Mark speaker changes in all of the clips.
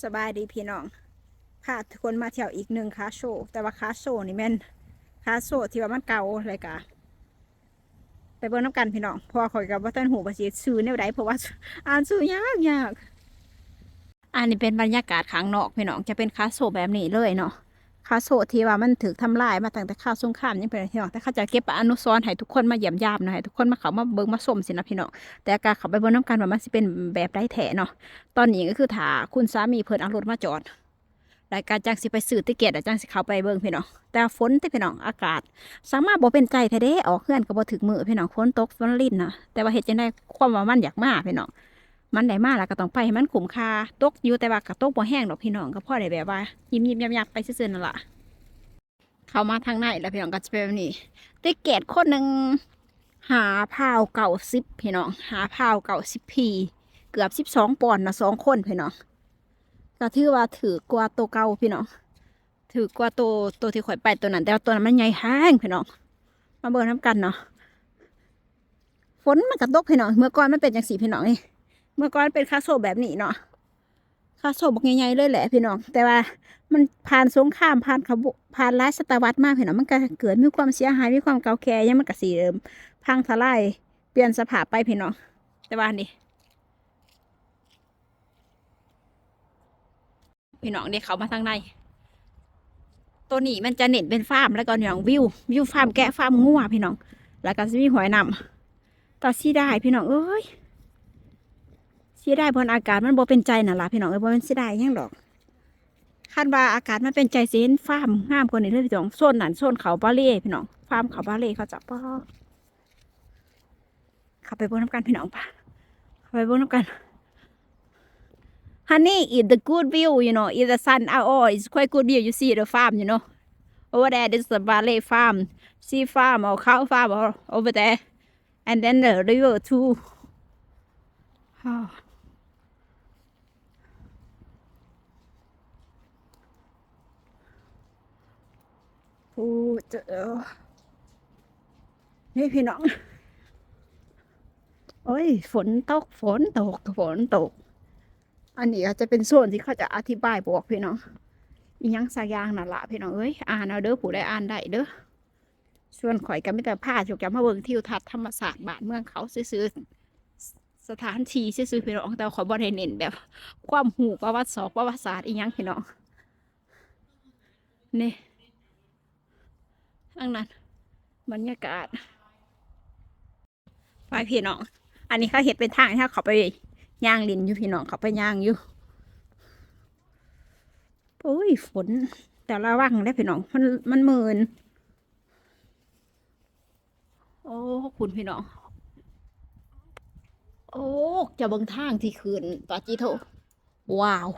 Speaker 1: สบายดีพี่น้องพาทุกคนมาเที่ยวอีกหนึ่งคาโชแต่ว่าคาโชนี่แม่นคาโชที่ว่ามันเก่าอะไรกะไปเบิ่งน้ำกันพี่น้องพอข่อยกับว่าต้นหูประสิซื้อแนวใดเพราะว่าอ่านซื้อยากยากอันนี้เป็นบรรยากาศข้างนอกพี่น้องจะเป็นคาโซแบบนี้เลยเนาะ คาโชว์ที่ว่ามันถูกทำลายมาตั้งแต่ข้าวสงครามนี่เป็นพี่น้องแต่เขาจะเก็บอนุสรณ์ให้ทุกคนมาเยี่ยมยามนะให้ทุกคนมาเขามาเบิ่งมาชมสินะพี่น้องแต่การเขาไปเบิ่งน้ำกันว่ามันสิเป็นแบบได้แถเนาะตอนนี้ก็คือถาคุณสามีเพิ่นเอารถมาจอดรายการจังสิไปซื้อติเกตอะจังสิเขาไปเบิ่งพี่น้องแต่ฝนที่พี่น้องอากาศ สามารถบ่เป็นใจแท้เด้ออกเฮือนก็บ่ถึกมือพี่น้องฝนตกฝนลิ่นนะแต่ว่าเฮ็ดจังไดความว่ามันอยากมาพี่น้อง มันได้มาแล้วก็ต้องไปให้มันคุ้มค่าตกอยู่แต่ว่าก็ตกบ่แห้งดอกพี่น้องก็พอได้แบบว่า ยิ้มๆยับๆไปซื่อๆนั่นล่ะเข้ามาทางในแล้วพี่น้องก็จะเป็นแบบนี้ติเกตคนหนึ่งหาพาวเก่าสิบพี่น้อง หาพาวเก่าสิบพีเกือบสิบสองปอนด์นะสองคนพี่น้องก็ถือว่าถือกว่าตัวเก่าพี่น้องถือกว่าตัวตัวที่ข่อยไปตัวนั้น แต่ว่าตัวนั้นมันใหญ่แห้งพี่น้องมาเบิ่งน้ำกันเนาะฝนมันกระตกพี่น้องเมื่อก่อนมันเป็นอย่างสีพี่น้องนี่ เมื่อก่อนเป็นคาโซแบบนี้เนาะคาโซบอกใหญ่ๆเลยแหละพี่น้อง แต่ว่ามันผ่านสงครามผ่านขบผ่านหลายศตวรรษมากพี่น้องมันก็เกิดมีความเสียหายมีความเก่าแก่ยังมันก็สีเดิม พังทลายเปลี่ยนสภาพไปพี่น้อง แต่ว่านี่พี่น้องเด็กเขามาทางใน ตัวนี้มันจะเน้นเป็นฟาร์มแล้วก็อย่างวิววิวฟาร์มแกะฟาร์มงัวพี่น้อง แล้วก็จะมีหอยนำตาซีได้พี่น้องเอ้ย ซีได้เพราะอากาศมันบ่เป็นใจน่ะล่ะพี่น้องเอ้ยบ่เป็นซีได้หยังดอกคาดว่าอากาศมันเป็นใจเห็นฟาร์มงามกว่านี้เลยพี่น้องโซนนั่นโซนเขาบาเล่พี่น้องฟาร์มเขาบาเล่เขาจะป้อเข้าไปเบนน้ำกันพี่น้องปะเข้าไปเบนน้ำกัน honey is the good view you know is the sun out oh it's quite good view you see the farm you know over there this is the valley farm sea farm or cow farm or over there and then the river too oh. พูดเจอนี่พี่น้อง โอ้ย ฝนตก ฝนตก ฝนตก อันนี้อาจจะเป็นส่วนที่เขาจะอธิบายบอกพี่น้องอีหยังสักอย่างนั่นละพี่น้องเอ้ย อ่านเอาเด้อผู้ใดอ่านได้เด้อ ส่วนข่อยก็ไม่แต่ผ้าจุกจะมาเบิ่งทิวทัศน์ธรรมศาสตร์บ้านเมืองเขาซื้อๆสถานที่ซื้อๆพี่น้องแต่ว่าข่อยบ่ได้เน้นแบบ ความหูประวัติศาสตร์ประวัติศาสตร์อีหยังพี่น้องนี่ ทั้งนั้นบรรยากาศไปพี่น้อง อันนี้เขาเห็ดเป็นทางที่เขาไปย่างลินอยู่พี่น้องเขาไปย่างอยู่โอ้ยฝน แต่ระวังได้พี่น้อง มันมันเมินโอ้คุณพี่น้อง โอ้จะเบิ่งทางที่ขึ้นปาจิโทว้าว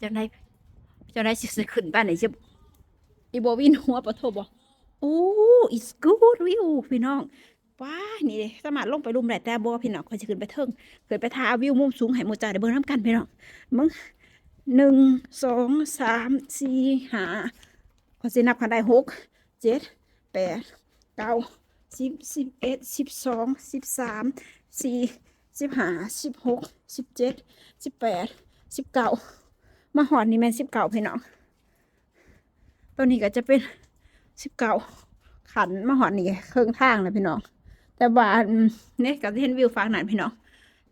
Speaker 1: จะได้จะได้สิขึ้นบ้านไหนจะอีโบวินหัวปะโทบอโอ้ it's good view พี่น้องว้านี่เลยสามารถลงไปรุมได้แต่บัวพี่น้องคอยจะขึ้นไปเทิงเกิดไปทาวิวมุมสูงให้หมูจ่าได้เบิ่งน้ำกันพี่น้องมึงหนึ่งสองสามสี่ห้าขอสินับกันได้หกเจ็ดแปดเก้าสิบสิบเอ็ดสิบสองสิบสามสี่สิบห้าสิบหกสิบเจ็ดสิบแปดสิบเก้ามาหอดนี่แม่นสิบเก้าพี่น้องตัวนี้ก็จะเป็น สิบเก้าขันมาหอดนี่เครื่องทางเลยพี่น้อง แต่ว่าเนี่ยก็จะเห็นวิวฝั่งนันพี่น้อง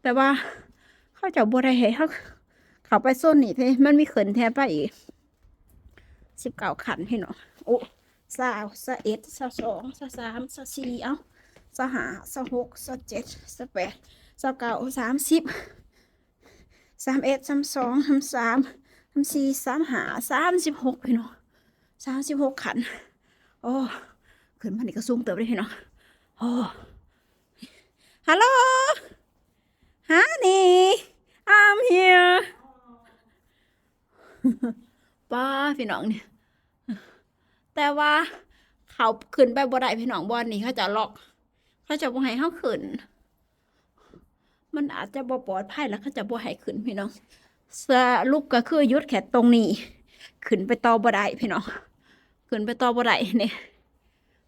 Speaker 1: แต่ว่าเขาเจะบัวได้ให้เขาเขาไปโซนนี่ท่มันมีเขินแทนไปอีกสิบเก้าขันพี่น้องโอ้สาวสาเอ็ดสาสองสาสามสาสี่เอ้าสาหาสาหกสาเจ็ดสาแปดสาเก้าสามสิบสามเอ็ดสามสองสามสามสามสี่สามหาสามสิบหกพี่น้องสามสิบหกขัน โอ้ขึ้นมานี่ก็สูงเติบเลยพี่น้อโอ้ฮัลโหล honey I'm here ป้าพี่น้องเนี่ย แต่ว่าเขาขึ้นไปบ่ได้พี่น้องบอนนี่เขาจะล็อก เขาจะบ่ให้เขาขึ้น มันอาจจะบ่ปลอดภัยแล้วเขาจะบ่ให้ขึ้นพี่น้องสรุปก็คือยุดแค่ตรงนี้ ขึ้นไปต่อบ่ได้พี่น้อง ขึ้นไปต่อบ่ได้เนี่ย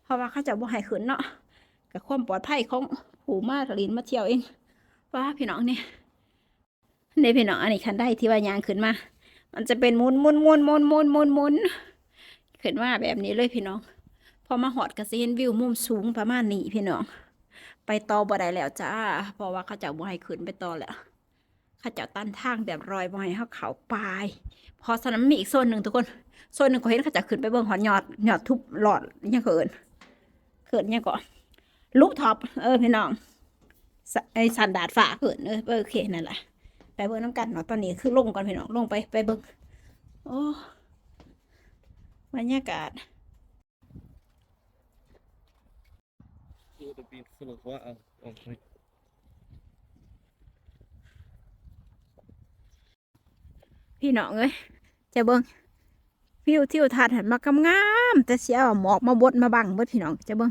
Speaker 1: เพราะว่าเขาจะบ่ให้ขึ้นเนาะกับความปลอดภัยของผูมาลินมาเที่ยวเองว่าพี่น้องเนี่ยในพี่น้องอันนี้คันได้ที่ว่ายางขึ้นมา มันจะเป็นมุนมุนมุนมุนมุนมุนมุนขึ้นมาแบบนี้เลยพี่น้องพอมาหอดก็สิเห็นวิวมุมสูงประมาณนี้พี่น้อง ไปต่อบ่ได้แล้วจ้าเพราะว่าเขาจะบ่ให้ขึ้นไปต่อแล้วเขาจะตันทางแบบรอยบ่ให้เขาเขาปลายพอสนั้นมีอีกโซนหนึ่งทุกคน โซนหนึ่งเขาเห็นเขาจะขึ้นไปเบิ่งหอนยอดยอดทุบหลอดยังเขินเขินยังก่อนลูกท็อปเออพี่น้องไอสันดาดฝาเขินเออโอเคนั่นแหละไปเบิ่งน้ำกันเนาะตอนนี้คือลงก่อนพี่น้องลงไปไปเบิ่งโอ้บรรยากาศพี่น้องเอ้ยจะเบิ่ง วิวทิวทัศน์หันมากำงามแต่เสียเอาหมอกมาบดมาบังเบิดพี่น้องจะเบิ่ง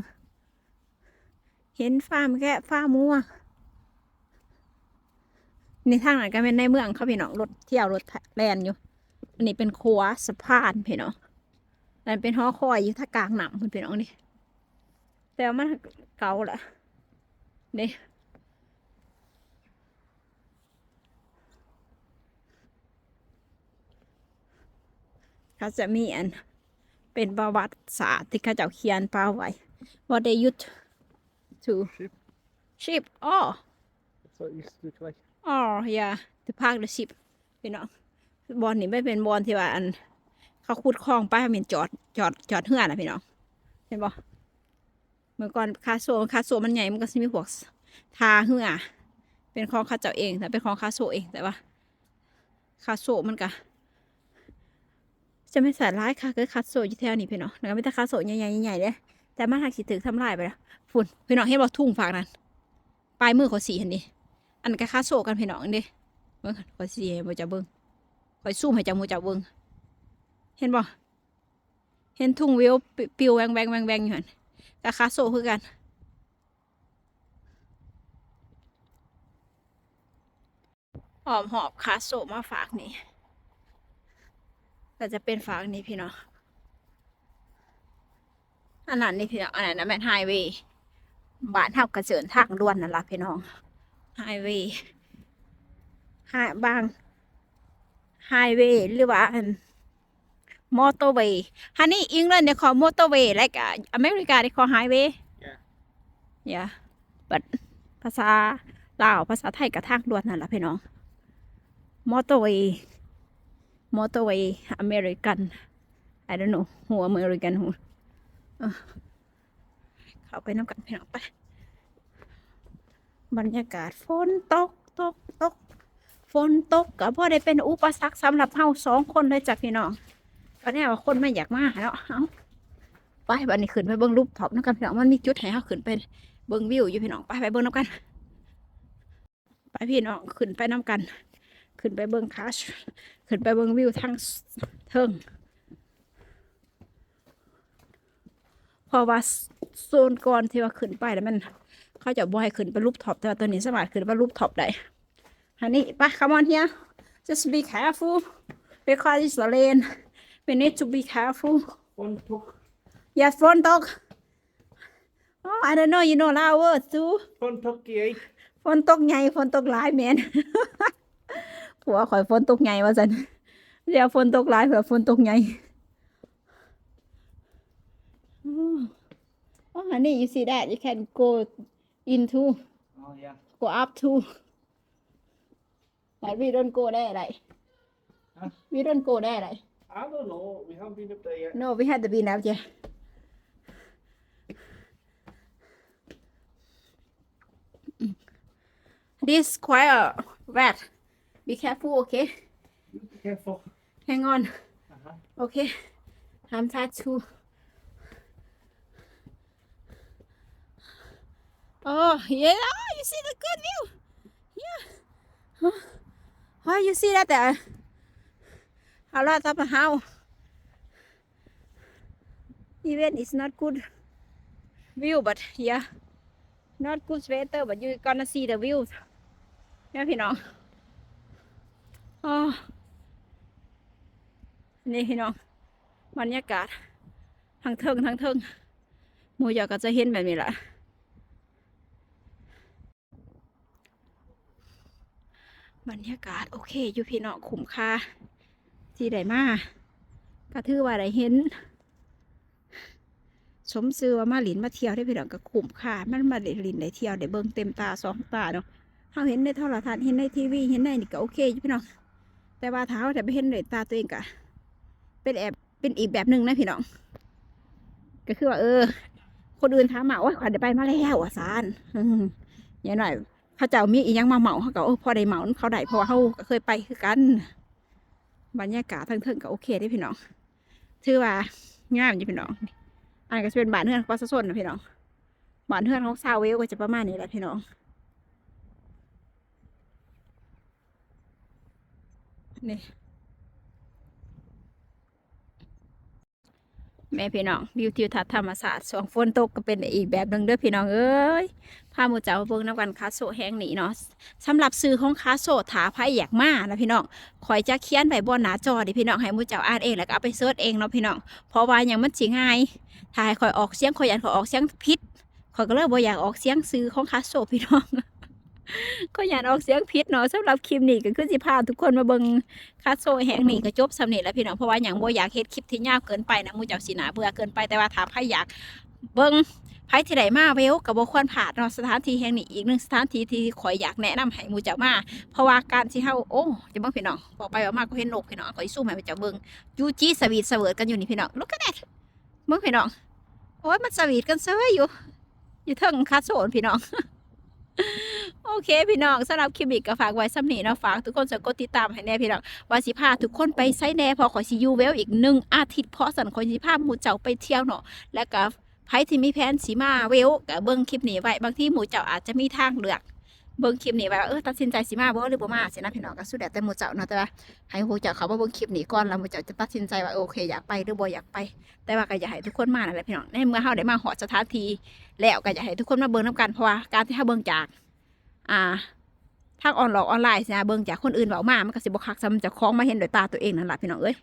Speaker 1: เห็นฟ้ามแค่ฟ้ามัวในทางไหนก็เป็นในเมืองเขาพี่น้องรถเที่ยวรถแลนอยู่ อันนี้เป็นคัวสะพานพี่น้องอันเป็นหอคอยอยู่ท่ากลางหนำคุณพี่น้องนี่แต่ว่ามันเก่าละนี่ เขาจะมีอันเป็นประวัติศาสตร์ที่เขาเจ้าเขียนเป้าไว้ what they used to
Speaker 2: Ship.
Speaker 1: ship oh
Speaker 2: That's what it used to look like.
Speaker 1: อ๋อ yeah the park the ship พี่น้องบอลนี่ไม่เป็นบอลที่ว่าอัน เขาขุดคลองไปให้มันจอดจอดจอดเฮือนะพี่น้องเห็นบ่เมื่อก่อนคาโซคาโซมันใหญ่มันก็สิมีพวกทาเฮือเป็นของเข้าเจ้าเองแต่เป็นของคาโซเองแต่ว่าคาโซมันก็ จะไม่ใส่ร้ายค่ะคือคาโซอยู่แถวนี้พี่น้องแล้วก็ไม่ต่คาโซใหญ่ๆใหญ่ๆเลยแต่มันหักสิถึงทำลายไปแล้วฝุ่นพี่น้องเห็นบ่ทุ่งฝากนั้นปลายมือขาสีเห็นดิอันก็คาโซกันพี่น้องเด้เบิ่งขอสิให้บ่จะเบิ่งขอยซูมให้จังบ่จะเบิ่งเห็นบ่เห็นทุ่งวิวปิวแวงแวงแวงแวงอยู่หันก็คาโซคือกันหอมหอบคาโซมาฝากนี่ ก็จะเป็นฝากนี่พี่น้องอันนั้นนี่พี่น้องอันนั้นนะแม่นไฮเวย์บ้านเฮากระเจินทางด่วนนั่นล่ะพี่น้องไฮเวย์ไฮบางไฮเวย์หรือว่าอันมอเตอร์เวย์ฮันนี่อังกฤษเนี่ยขอมอเตอร์เวย์และก็อเมริกาเนี่ยขอไฮเวย์
Speaker 2: Yeah.
Speaker 1: yeah but ภาษาลาวภาษาไทยกับทางด่วนนั่นแหละพี่น้องมอเตอร์เวย์ มอเตอร์เวย์อเมริกัน I don't know หัวอเมริกันหัวเข้าไปน้ำกันพี่น้องไปบรรยากาศฝนตกตกตกฝนตกก็พอได้เป็นอุปสรรคสำหรับเฮาสองคนเลยจ้ะพี่น้องก็แน่ว่าคนไม่อยากมาแล้วเอาไปบันนี้ขึ้นไปเบิ้งรูปท็อปน้ำกันพี่น้องมันมีจุดให้เฮาขึ้นไปเบิ้งวิวอยู่พี่น้องไปไปเบิ้งน้ำกัน ไปพี่น้องขึ้นไปน้ำกัน ขึ้นไปเบิ้งคาชขึ้นไปเบิ้งวิวทั้งเทิงเพราะว่าโซนก่อนที่ว่าขึ้นไปแล้วมัน เขาจะบ่ให้ขึ้นไปรูปท็อปแต่ว่าตัวนี้สามารถขึ้นไปรูปท็อปได้ฮันนี่ไป come on here just be careful because it's the lane we need to be careful
Speaker 2: One took.
Speaker 1: yes ฝนตก oh I don't know you know loud words too
Speaker 2: One took eh?
Speaker 1: ฝนตกใหญ่ฝนตกหลายแมน ผัวข่อยฝนตกใหญ่ว่าสันเดี๋ยวฝนตกหลายเผื่อฝนตกใหญ่ Oh, honey, you see that? You can go into
Speaker 2: Oh yeah.
Speaker 1: go up to but we don't go there like
Speaker 2: Huh?
Speaker 1: we don't go there like
Speaker 2: I don't know. We haven't been up there yet.
Speaker 1: no we had to be now yeah this quite a rat be careful okay
Speaker 2: You be careful.
Speaker 1: hang on
Speaker 2: Uh-huh.
Speaker 1: okay I'm fat too oh yeah oh, you see the good view yeah oh, oh you see that there a lot of house even it's not good view but yeah not good weather but you gonna see the view เนี่ยพี่น้องอ๋อ นี่พี่น้องบรรยากาศทางเทิงทางเทิงหมูยอก็จะเห็นแบบนี้แหละบรรยากาศโอเค อยู่พี่น้องคุ้มค่าที่ได้มาก็ถือว่าได้เห็น สมซื้อว่ามาหลินมาเที่ยวได้พี่น้องก็คุ้มค่ามันมาได้หลินได้เที่ยวได้เบิ่งเต็มตาสองตาเนาะเฮาเห็นในโทรทัศน์เห็นในทีวีเห็นในนี่ก็โอเคอยู่พี่น้อง แต่ว่าเท้าแต่ไปเห็นด้วยตาตัวเองก็เป็นแอบเป็นอีกแบบหนึ่งนะพี่น้อง ก็คือว่าเออ คนอื่นถามมาว่าขวัญได้ไปมาแล้วอะซานอย่างหน่อยเขาเจ้ามีอีหยังมาเหมาเขาก็เออพอได้เหมาเขาได้เพราะว่าเขาเคยไปคือกัน บรรยากาศทั้งเทิงก็โอเคได้พี่น้องถือว่างามอยู่พี่น้องอันก็จะเป็นบ้านเฮือนของประชาชนนะพี่น้องบ้านเฮือนของซาวเวลก็จะประมาณนี้แหละพี่น้อง นี่แม่พี่น้องวิวทิวทัศน์ธรรมศาสตร์สองฝนตกก็เป็นอีกแบบหนึ่งเด้อพี่น้องเอ้ยพาหมูเจ้าเบิ่งน้ำกันคาโซแห้งหนีเนาะสำหรับซื้อของคาโซถาไพ่อยากมานะพี่น้องคอยจะเขียนไว้บนหนาจอดิพี่น้องให้หมูเจ้าอ่านเองแล้วก็เอาไปเสิร์ชเองเนาะพี่น้องเพราะว่าอย่างมันสิง่ายถ้าให้ข่อยออกเสียงข่อยอยากข่อยออกเสียงผิดข่อยก็เลยบ่อยากออกเสียงซื้อของคาโซพี่น้อง ก็อย่าออกเสียงผิดเนาะสำหรับคลิปนี้ก็คือสิพาทุกคนมาเบิ่งคาโซแห่งนี้ก็จบสำเร็จแล้วพี่น้องเพราะว่าอย่างบ่อยากเฮ็ดคลิปที่ยาวเกินไปนะมูเจ้าสิหนาเบื่อเกินไปแต่ว่าถ้าใครอยากเบิ่งไผที่ใดมาเวลก็บ่ควรพลาดเนาะสถานที่แห่งนี้อีกหนึ่งสถานที่ที่ข่อยอยากแนะนำให้หมู่เจ้ามาเพราะว่าการที่เฮาโอ้จะเบิ่งพี่น้องบอกไปว่ามากก็เห็นนกพี่น้องก็สิสู้ให้หมู่เจ้าเบิ่งยูจีสวีทเสวิร์ดกันอยู่นี่พี่น้อง look at that เบิ่งพี่น้องโอ้ยมันสวีทกันเซยอยู่อยู่เทิงคาโซนพี่น้อง โอเค พี่น้องสำหรับคลิปนี้ก็ฝากไว้สำนีเนาะฝากทุกคนจะกดติดตามให้แน่พี่น้องว่าสิพาทุกคนไปไซแน่พอขอยสิยูเวลอีกหนึ่งอาทิตย์เพราะสันขอสิพาหมู่เจ้าไปเที่ยวเนาะแล้วก็ไพที่มีแผนสีมาเวลกับเบิ้งคลิปนี้ไว้บางที่หมู่เจ้าอาจจะมีทางเลือก เบิ่งคลิปนี้ไว้ว่าเออตัดสินใจสิมาบ่หรือบ่มาสินะพี่น้องก็สุดแต่หมู่เจ้าเนาะแต่ว่าให้หมู่เจ้าเขามาเบิ่งคลิปนี้ก่อนแล้วหมู่เจ้าจะตัดสินใจว่าโอเคอยากไปหรือบ่อยากไป แต่ว่าก็อยากให้ทุกคนมานั่นแหละพี่น้องในเมื่อเฮาได้มาหอดสถานที่แล้วก็อยากให้ทุกคนมาเบิ่งนํกันเพราะว่าการที่เฮาเบิ่งจากอ่าทางออนหลอกออนไลน์สินะเบิ่งจากคนอื่นเว้ามามันก็สิบ่คักซ้ำจากของมาเห็นด้วยตาตัวเองนั่นแหละพี่น้องเอ้ย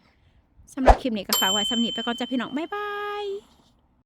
Speaker 1: สำหรับคลิปนี้ก็ฝากไว้สำนิไปก่อนจ้ะพี่น้องบ๊ายบาย